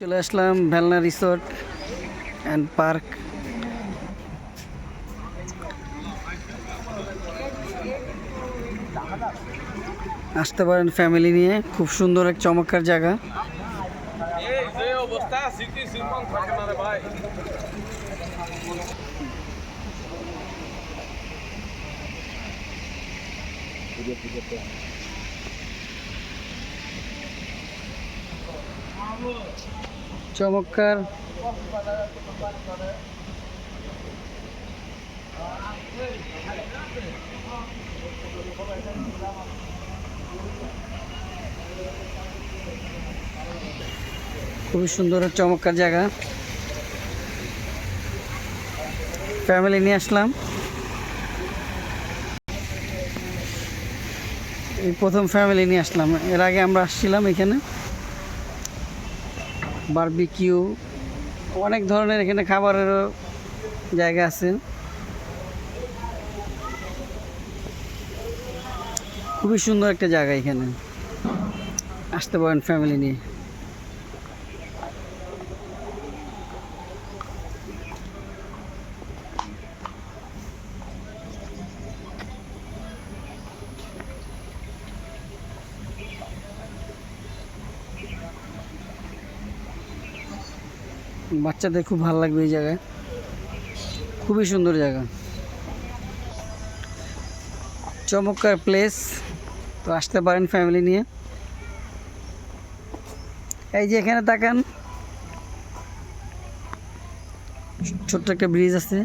চলে আসলাম ভেলনা resort and park. আসতে পারেন ফ্যামিলি নিয়ে, খুব সুন্দর এক চমৎকার জায়গা। চমৎকার। খুবই সুন্দর চমৎকার জায়গা। ফ্যামিলি নিয়ে আসলাম। এই প্রথম ফ্যামিলি নিয়ে আসলাম। এর আগে আমরা আসছিলাম এখানে। বারবিকিউ, অনেক ধরনের এখানে খাবারেরও জায়গা আছে। খুবই সুন্দর একটা জায়গা এখানে। আসতে পারেন ফ্যামিলি নিয়ে। বাচ্চাদের খুব ভালো লাগবে এই জায়গায়। খুবই সুন্দর জায়গা। চমৎকার প্লেস তো আসতে পারেন ফ্যামিলি নিয়ে। এই যে এখানে তাকান। ছোট্ট একটা ব্রিজ আছে।